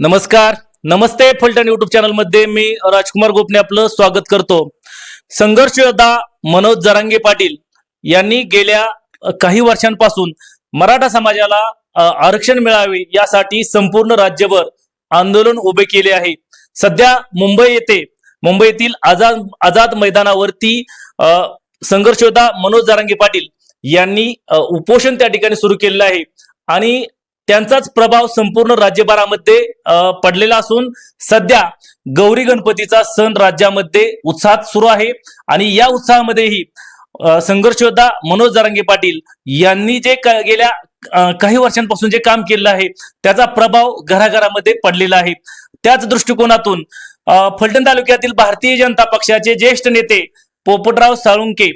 नमस्कार. नमस्ते फलटण युट्यूब चॅनलमध्ये. मी राजकुमार गोपने आपलं स्वागत करतो. संघर्ष योद्धा मनोज जरांगे पाटील यांनी गेल्या काही वर्षांपासून मराठा समाजाला आरक्षण मिळावे यासाठी संपूर्ण राज्यभर आंदोलन उभे केले आहे. सध्या मुंबई येथे मुंबईतील आझाद आझाद मैदानावरती अ, संघर्ष योद्धा मनोज जरांगे पाटील यांनी उपोषण त्या ठिकाणी सुरू केलेलं आहे. आणि त्यांचाच प्रभाव संपूर्ण राज्यभरामध्ये पडलेला असून सध्या गौरी गणपतीचा सण राज्यामध्ये उत्साहात सुरू आहे. आणि या उत्साहामध्येही संघर्षयोद्धा मनोज जरांगे पाटील यांनी जे गेल्या काही वर्षांपासून जे काम केलेलं आहे त्याचा प्रभाव घराघरामध्ये पडलेला आहे. त्याच दृष्टिकोनातून फलटण तालुक्यातील भारतीय जनता पक्षाचे ज्येष्ठ नेते पोपटराव साळुंके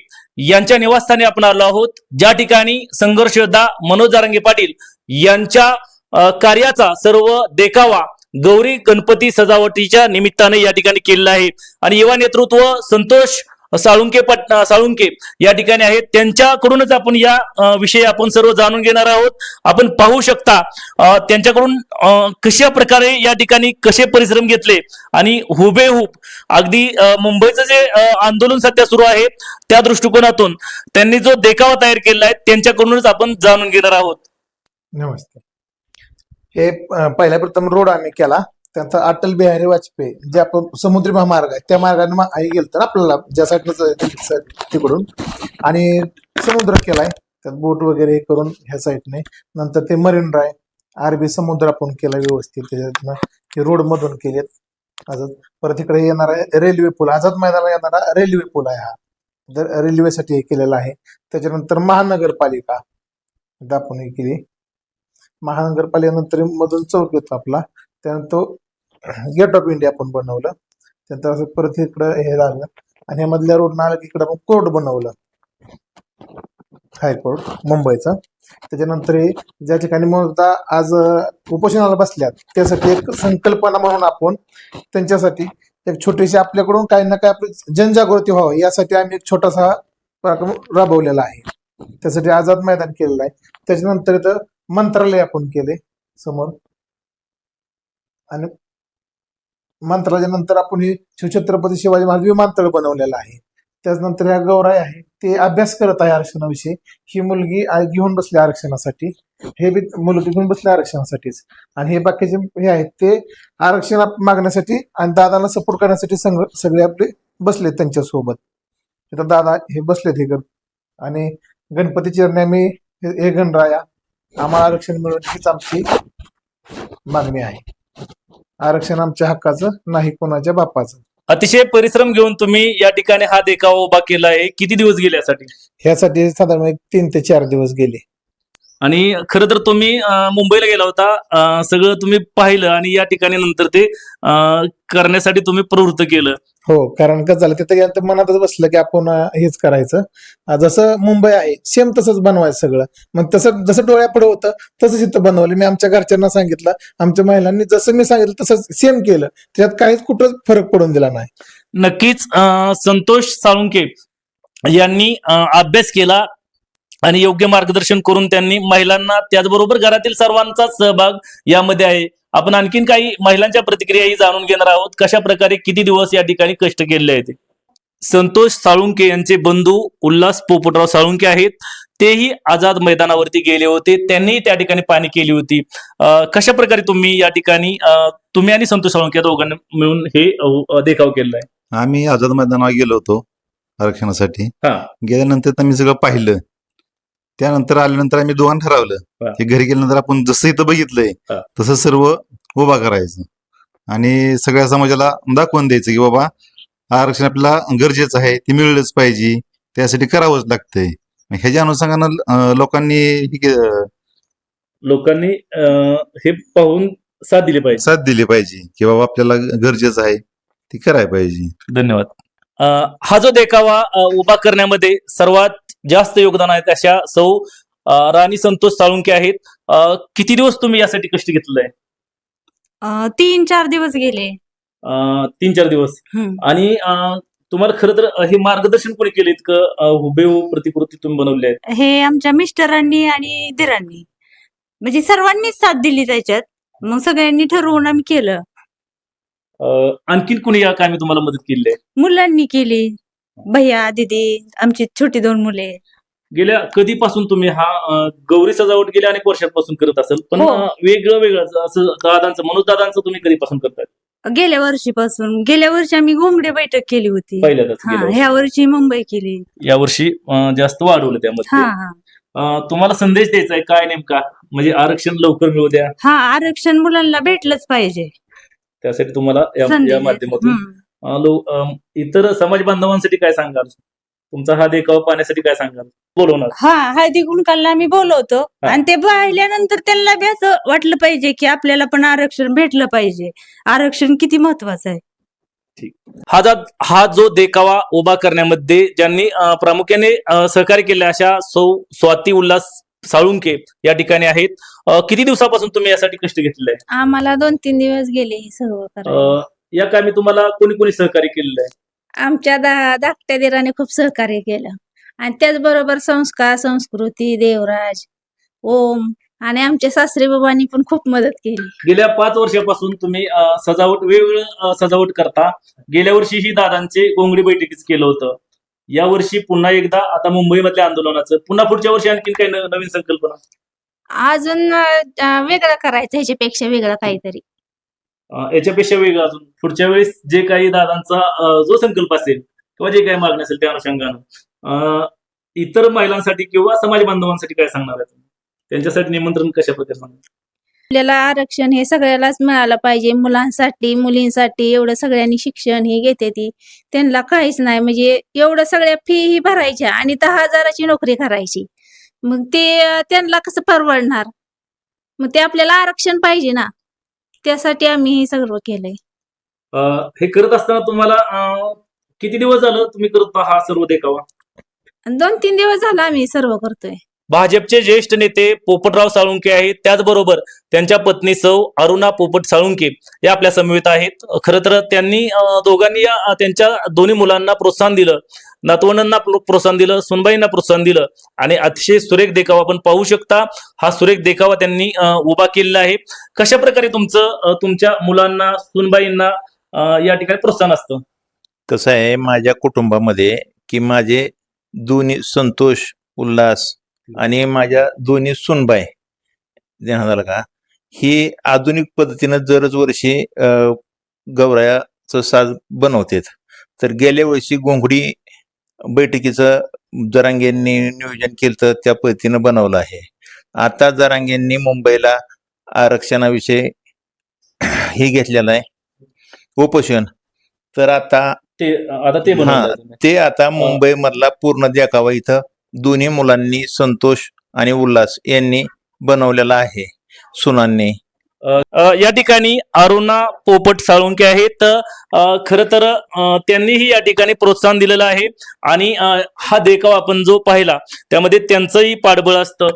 यांच्या निवासस्थानी आपण आलो आहोत. ज्या ठिकाणी संघर्षयोद्धा मनोज जारंगे पाटील यांच्या कार्याचा सर्व देखावा गौरी गणपती सजावटीच्या निमित्ताने या ठिकाणी केलेला आहे. आणि युवा नेतृत्व संतोष साळुंके पट साळुंके या ठिकाणी आहेत. त्यांच्याकडूनच आपण या विषयी आपण सर्व जाणून घेणार आहोत. आपण पाहू शकता त्यांच्याकडून कशा प्रकारे या ठिकाणी कसे परिश्रम घेतले. आणि हुबेहूब अगदी मुंबईचं जे आंदोलन सध्या सुरू आहे त्या दृष्टिकोनातून त्यांनी जो देखावा तयार केलेला आहे त्यांच्याकडूनच आपण जाणून घेणार आहोत. नमस्ते हे पहिल्या प्रथम रोड आम्ही केला. त्याचा अटल बिहारी वाजपेयी जे आपण समुद्री महामार्ग आहे त्या मार्गाने आई गेल गेलं तर आपल्याला ज्या साईडनं तिकडून. आणि समुद्र केलाय. त्यात बोट वगैरे हे करून ह्या साईडने. नंतर ते मरीन ड्राय अरबी समुद्र आपण केला व्यवस्थित. त्याच्यातनं हे रोड मधून केलेत. आझाद परत इकडे येणारा रेल्वे पूल आझाद मैदानाला येणारा रेल्वे पूल आहे हा. तर रेल्वेसाठी हे केलेला आहे. त्याच्यानंतर महानगरपालिका आपण हे केली. महानगरपालिकेनंतर मधून चौक येतो आपला. त्यानंतर गेट ऑफ इंडिया आपण बनवलं. त्यानंतर असं परत इकडं हे झालं आणि या मधल्या रोडनं आलं की इकडं आपण कोर्ट बनवलं. हायकोर्ट मुंबईचा. त्याच्यानंतर ज्या ठिकाणी मग आज उपोषणाला बसल्यात त्यासाठी एक संकल्पना म्हणून आपण त्यांच्यासाठी एक छोटीशी आपल्याकडून काही ना काही आपली जनजागृती व्हावं यासाठी आम्ही एक छोटासा राबवलेला आहे. त्यासाठी आझाद मैदान केलेलं आहे. त्याच्यानंतर इथं मंत्रालय आपण केले समोर. आणि मंत्रालयाच्या नंतर आपण हे शिवछत्रपती शिवाजी महाराज विमानतळ बनवलेलं आहे. त्याच्यानंतर ह्या गौराई आहे ते अभ्यास करत आहे आरक्षणाविषयी. ही मुलगी घेऊन बसली आरक्षणासाठी. हे बी मुलगी घेऊन बसले आरक्षणासाठीच. आणि हे बाकीचे हे आहेत ते आरक्षण मागण्यासाठी आणि दादाला सपोर्ट करण्यासाठी संघ सगळे आपले बसले त्यांच्यासोबत दादा हे बसलेत हे गण आणि गणपती चरणी हे गणराया आम्हाला आरक्षण मिळवून हीच आमची मागणी आहे. आरक्षण आमच्या हक्काचं नाही कोणाच्या बापाचं. अतिशय परिश्रम घेऊन तुम्ही या ठिकाणी हा देखावा उभा केला आहे किती दिवस गेले यासाठी? ह्यासाठी साधारण एक तीन ते चार दिवस गेले. आणि खरं तर तुम्ही मुंबईला गेला होता. सगळं तुम्ही पाहिलं आणि या ठिकाणी नंतर ते करण्यासाठी तुम्ही प्रवृत्त केलं. हो कारण कसं झालं तिथं गेलं तर मनातच बसलं की आपण हेच करायचं. जसं मुंबई आहे सेम तसंच बनवायचं सगळं. मग तसं जसं डोळ्यापुढे होतं तसंच इथं बनवलं. मी आमच्या घरच्यांना सांगितलं आमच्या महिलांनी जसं मी सांगितलं तसंच सेम केलं. त्यात काहीच कुठं फरक पडून दिला नाही. नक्कीच संतोष साळुंके यांनी अभ्यास केला. आणि योग्य मार्गदर्शन करून त्यांनी महिलांना त्याचबरोबर घरातील सर्वांचा सहभाग यामध्ये आहे. आपण आणखीन काही महिलांच्या प्रतिक्रियाही जाणून घेणार आहोत. कशा प्रकारे किती दिवस या ठिकाणी कष्ट केले आहेत? संतोष साळुंके यांचे बंधू उल्हास पोपटराव साळुंके आहेत. तेही आझाद मैदानावरती गेले होते. त्यांनी त्या ठिकाणी पाणी केली होती. कशा प्रकारे तुम्ही या ठिकाणी तुम्ही आणि संतोष साळुंके दोघांनी मिळून हे देखाव केलेला आहे आम्ही आझाद मैदानावर गेलो होतो आरक्षणासाठी. हा. गेल्यानंतर तर मी सगळं पाहिलं. त्यानंतर आल्यानंतर आम्ही दोघांना. ठरवलं की घरी गेल्यानंतर आपण जसं इथं बघितलंय. तसं सर्व उभा करायचं. आणि सगळ्या समाजाला दाखवून द्यायचं की बाबा आरक्षण आपल्याला गरजेचं आहे ते मिळलंच पाहिजे त्यासाठी करावंच लागतंय. ह्याच्या अनुषंगानं लोकांनी लोकांनी हे पाहून साथ दिली पाहिजे. साथ दिली पाहिजे की बाबा आपल्याला गरजेचं आहे ते करायला पाहिजे. धन्यवाद. हा जो देखावा उभा करण्यामध्ये सर्वात जास्त योगदान आहे अशा सौ राणी संतोष साळुंके आहेत. किती दिवस तुम्ही यासाठी कष्ट घेतलेलं आहे? तीन चार दिवस गेले. तीन चार दिवस. आणि तुम्हाला खरं तर हे मार्गदर्शन कोणी केले इतकं हुबेहूब प्रतिकृती तुम्ही बनवली आहेत हे आमच्या मिस्टरांनी आणि दिरांनी. म्हणजे सर्वांनीच साथ दिली त्याच्यात. मग सगळ्यांनी ठरवून आम्ही केलं. आणखीन कुणी या कामी तुम्हाला मदत केली मुलांनी केली. भैया दिदी आमची छोटी दोन मुले. गेल्या कधीपासून तुम्ही हा अं, गौरी सजावट गेल्या अनेक वर्षांपासून करत असेल? पण हो. अं, वेगळं वेगळं असं दादांचं मनोज दादांचं तुम्ही कधीपासून करताय? गेल्या वर्षीपासून. गेल्या वर्षी आम्ही घोंगडे बैठक केली होती. पहिल्यांदाच हा गेल्या वर्षी. ह्या वर्षी. मुंबई केली. यावर्षी अं, जास्त वाढवलं त्यामध्ये. हा अं, तुम्हाला संदेश द्यायचा आहे काय नेमका? म्हणजे आरक्षण लवकर मिळू द्या. हा आरक्षण मुलांना भेटलंच पाहिजे. त्यासाठी तुम्हाला या- संधी या द्यायची. माध्यमातून हम्म. इतर समाज बांधवांसाठी काय सांगाल? तुमचा हा देखावा पाहण्यासाठी काय सांगाल? बोलवणार. हा हळदी कुंकाला आम्ही बोलवतो. आणि ते पाहिल्यानंतर त्यांना बी असं वाटलं पाहिजे की आपल्याला पण आरक्षण भेटलं पाहिजे. आरक्षण किती महत्वाचं आहे? हा जा हा जो देखावा उभा करण्यामध्ये ज्यांनी प्रामुख्याने सहकार्य केले अशा सौ स्वाती उल्हास साळुंके या ठिकाणी आहेत. किती दिवसापासून तुम्ही यासाठी कष्ट घेतलेले आहे आम्हाला दोन तीन दिवस गेले हे सर्व या कामी तुम्हाला कोणी कोणी सहकार्य केलेलं आहे? आमच्या दा धाकट्या दिराने खूप सहकार्य केलं. आणि त्याचबरोबर संस्कार संस्कृती देवराज ओम आणि आमच्या सासरे बाबांनी पण खूप मदत केली. गेल्या पाच वर्षापासून तुम्ही अं, सजावट वेगवेगळं अं, सजावट करता. गेल्या वर्षी ही दादांचे गोंगडी बैठकीच केलं होतं. या वर्षी पुन्हा एकदा आता मुंबईमधल्या आंदोलनाचं. पुन्हा पुढच्या वर्षी आणखीन काही न- नवीन संकल्पना? अजून अं, वेगळं करायचं ह्याच्यापेक्षा वेगळं काहीतरी. याच्यापेक्षा वेगळं अजून. पुढच्या वेळेस जे काही दादांचा जो संकल्प असेल किंवा जे काही मागणी असेल त्या अनुषंगानं. इतर महिलांसाठी किंवा समाज बांधवांसाठी काय सांगणार आहे तुम्ही? त्यांच्यासाठी निमंत्रण कशा प्रकारे सांगणार? आपल्याला आरक्षण हे सगळ्यालाच मिळालं पाहिजे. मुलांसाठी मुलींसाठी एवढं सगळ्यांनी शिक्षण हे घेते ती. त्यांना काहीच नाही. म्हणजे एवढं सगळ्या फी ही भरायच्या आणि दहा हजाराची नोकरी करायची. मग ते त्यांना कसं परवडणार? मग ते आपल्याला आरक्षण पाहिजे ना. त्यासाठी आम्ही हे सगळं केलंय. अं, हे करत असताना तुम्हाला अं, किती दिवस झालं तुम्ही करत हा सर्व देखावा? आणि दोन तीन दिवस झाला आम्ही सर्व करतोय. भाजपचे ज्येष्ठ नेते पोपटराव साळुंके आहेत. त्याचबरोबर त्यांच्या पत्नी सौ अरुणा पोपट साळुंके या आपल्या समवेत आहेत. खरं तर त्यांनी दोघांनी या त्यांच्या दोन्ही मुलांना प्रोत्साहन दिलं. नातवंडांना प्रोत्साहन दिलं. सुनबाईंना प्रोत्साहन दिलं. आणि अतिशय सुरेख देखावा आपण पाहू शकता. हा सुरेख देखावा त्यांनी उभा केलेला आहे. कशा प्रकारे तुमचं तुमच्या मुलांना सुनबाईंना या ठिकाणी प्रोत्साहन असतं? कसं आहे माझ्या कुटुंबामध्ये की माझे दोन्ही संतोष उल्हास आणि माझ्या दोन्ही सुनबाई झालं का ही आधुनिक पद्धतीनं दरच वर्षी गौरायाचं साज बनवतात. तर गेल्या वर्षी घोंगडी बैठकीचं जरांगेंनी नियोजन केलं तर त्या पद्धतीनं बनवलं आहे. आता जरांगेंनी मुंबईला आरक्षणाविषयी हे घेतलेलं आहे. उपोषण. तर आता ते आता ते मुंबई मधला पूर्ण देखावा इथं दोन्ही मुलांनी संतोष आणि उल्हास यांनी बनवलेला आहे. सुनांनी. या ठिकाणी अरुणा पोपट साळुंके आहेत. खरं तर त्यांनीही या ठिकाणी प्रोत्साहन दिलेलं आहे. आणि हा देखावा आपण जो पाहिला त्यामध्ये त्यांचंही पाठबळ असतं.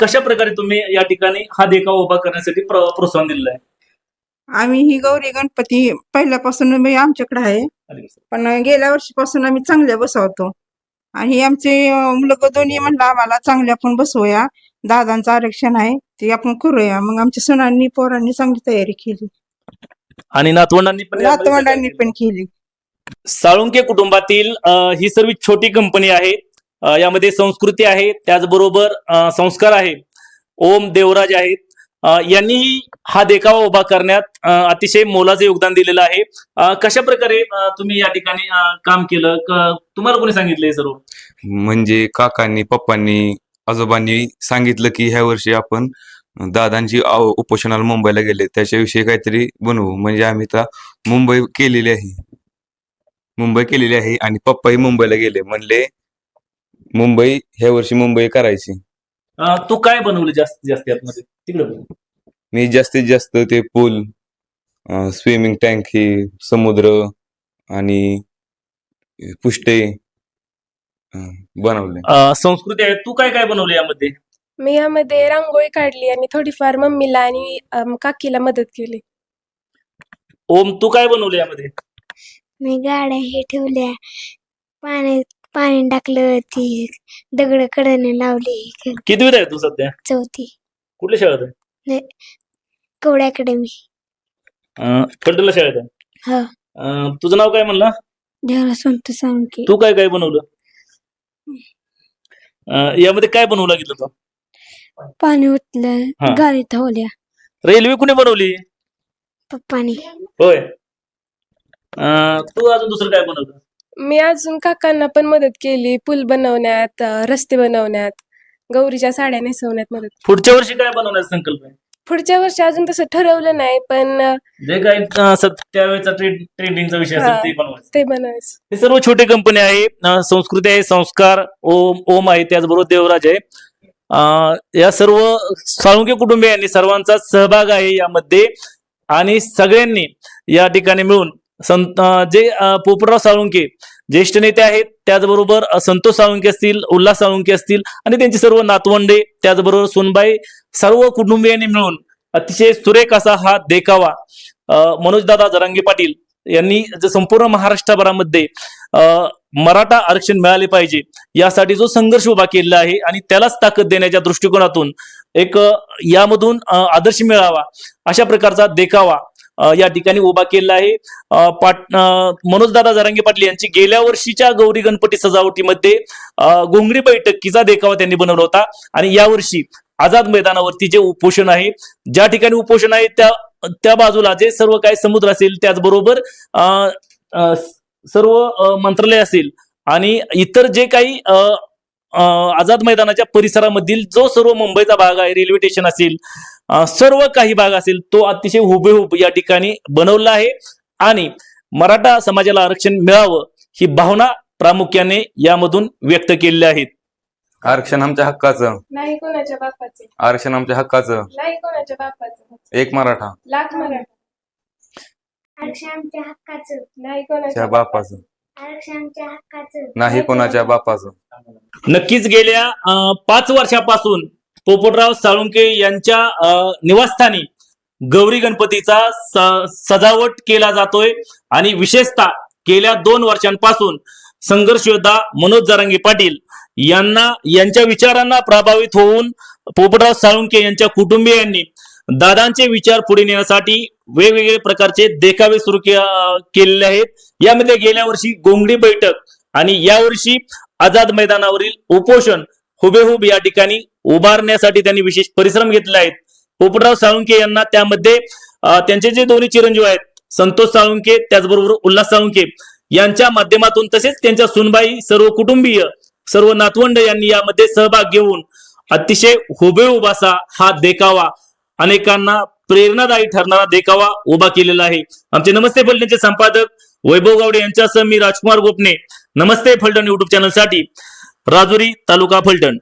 कशा प्रकारे तुम्ही या ठिकाणी हा देखावा उभा करण्यासाठी प्र- प्रोत्साहन दिलेलं आहे? आम्ही ही गौरी गणपती पहिल्यापासून आमच्याकडे आहे. पण गेल्या वर्षीपासून आम्ही चांगल्या बसवतो. आणि हे आमचे अं, मुलं दोन्ही म्हणलं आम्हाला चांगल्या आपण बसवूया. दादांचं आरक्षण आहे ते आपण करूया. मग आमच्या सुनांनी पोरांनी चांगली तयारी केली. आणि नातवंडांनी पण नातवंडांनी पण केली. साळुंके कुटुंबातील ही सर्व छोटी कंपनी आहे. यामध्ये संस्कृती आहे त्याचबरोबर संस्कार आहे. ओम देवराज आहेत. यांनीही हा देखावा उभा करण्यात अतिशय मोलाचं योगदान दिलेलं आहे. कशा प्रकारे तुम्ही या ठिकाणी काम केलं? तुम्हाला कोणी सांगितलंय सर्व? म्हणजे काकांनी पप्पांनी आजोबांनी सांगितलं की ह्या वर्षी आपण दादांची उपोषणाला मुंबईला गेले. त्याच्याविषयी काहीतरी बनवू. म्हणजे आम्ही तर मुंबई केलेली आहे. मुंबई केलेली आहे आणि पप्पाही मुंबईला गेले. म्हणले मुंबई ह्या वर्षी मुंबई करायची. तू काय बनवलं जास्त जास्त यातमध्ये? तिकडे बघ. मी जास्तीत जास्त ते पूल स्विमिंग टँक ही समुद्र आणि पुष्टे बनवले. अ, संस्कृती आहे. तू काय काय बनवलं यामध्ये? मी यामध्ये रांगोळी काढली आणि थोडीफार मम्मीला आणि अम, काकीला मदत केली. ओम तू काय बनवलं यामध्ये? मी गाड्या हे ठेवल्या. पाणी पाणी टाकलं ती दगड कडने लावली. कितवीत आहे तू सध्या? चौथी. कुठल्या शाळेत आहे? कवडे अकॅडमी. अं, शाळेत आहे? हा. अं, तुझं नाव काय म्हणलं? सांगकी तू काय काय बनवलं? अं, यामध्ये काय बनवू लागलं तू पाणी हा. ओतलं गाडी धावल्या रेल्वे कुणी बनवली? पप्पानी. होय. अं, तू अजून दुसरं काय बनवलं? मी अजून काकांना पण मदत केली. पूल बनवण्यात अ, रस्ते बनवण्यात. गौरीच्या साड्या नेसवण्यात मदत पुढच्या वर्षी काय बनवण्याचा संकल्प आहे? पुढच्या वर्षी अजून तसं ठरवलं नाही पण अ, जे काय अं, त्यावेळेचा ट्रेंड ट्रेंडिंगचा विषय असेल हा. ते बनवायचं. ते बनवायचं. हे सर्व छोटे कंपनी आहे. अं, संस्कृती आहे संस्कार ओम ओम आहे त्याचबरोबर देवराज आहे. अं, या सर्व साळुंके कुटुंबियांनी सर्वांचा सहभाग आहे यामध्ये. आणि सगळ्यांनी या ठिकाणी मिळून संत जे अं, पोपटराव साळुंके ज्येष्ठ नेते आहेत त्याचबरोबर संतोष साळुंके असतील उल्हास साळुंके असतील आणि त्यांची सर्व नातवंडे त्याचबरोबर सोनबाई सर्व कुटुंबियांनी मिळून अतिशय सुरेख असा हा देखावा. मनोजदादा जरांगे पाटील यांनी संपूर्ण महाराष्ट्रभरामध्ये मराठा आरक्षण मिळाले पाहिजे यासाठी जो संघर्ष उभा केलेला आहे आणि त्यालाच ताकद देण्याच्या दृष्टिकोनातून एक यामधून आदर्श मिळावा अशा प्रकारचा देखावा या ठिकाणी उभा केलेला आहे. पाट मनोजदादा जरांगे पाटील यांची गेल्या वर्षीच्या गौरी गणपती सजावटीमध्ये घोंगरी बैठकीचा देखावा त्यांनी बनवला होता. आणि यावर्षी आझाद मैदानावरती जे उपोषण आहे ज्या ठिकाणी उपोषण आहे त्या त्या बाजूला जे सर्व काही समुद्र असेल त्याचबरोबर सर्व मंत्रालय असेल आणि इतर जे काही आझाद मैदानाच्या परिसरामधील जो सर्व मुंबईचा भाग आहे रेल्वे स्टेशन असेल सर्व काही भाग असेल तो अतिशय हुबेहूब या ठिकाणी बनवला आहे. आणि मराठा समाजाला आरक्षण मिळावं ही भावना प्रामुख्याने यामधून व्यक्त केलेल्या आहेत आरक्षण आमच्या हक्काचं. नाही कोणाच्या बापाचे. आरक्षण आमच्या हक्काचं. नाही कोणाच्या बापाचं. एक मराठा. लाख मराठा. आरक्षण आमच्या हक्काचं. नाही कोणाच्या बापाचं. हक्काचं. नाही कोणाच्या बापाचं. नक्कीच गेल्या अं, पाच वर्षापासून पोपटराव साळुंके यांच्या अं, निवासस्थानी गौरी गणपतीचा स- सजावट केला जातोय आणि विशेषतः गेल्या दोन वर्षांपासून संघर्ष योद्धा मनोज जरांगे पाटील यांना यांच्या विचारांना प्रभावित होऊन पोपटराव साळुंके यांच्या कुटुंबियांनी दादांचे विचार पुढे नेण्यासाठी वेगवेगळे प्रकारचे देखावे सुरू केलेले आहेत. यामध्ये गेल्या वर्षी गोंगडी बैठक आणि यावर्षी आझाद मैदानावरील उपोषण हुबेहूब या ठिकाणी उभारण्यासाठी त्यांनी विशेष परिश्रम घेतले आहेत. पोपटराव साळुंके यांना त्यामध्ये त्यांचे जे दोन्ही चिरंजीव आहेत संतोष साळुंके त्याचबरोबर उल्हास साळुंके यांच्या माध्यमातून तसेच त्यांच्या सुनबाई सर्व कुटुंबीय सर्व नातवंड यांनी यामध्ये सहभाग घेऊन अतिशय हुबेहूब असा हा देखावा अनेकांना प्रेरणादायी ठरणारा देखावा उभा केलेला आहे. आमचे नमस्ते बोलण्याचे संपादक वैभव गावडे यांच्यासह मी राजकुमार गोपने. नमस्ते फलटण युट्यूब चॅनलसाठी राजुरी तालुका फलटण.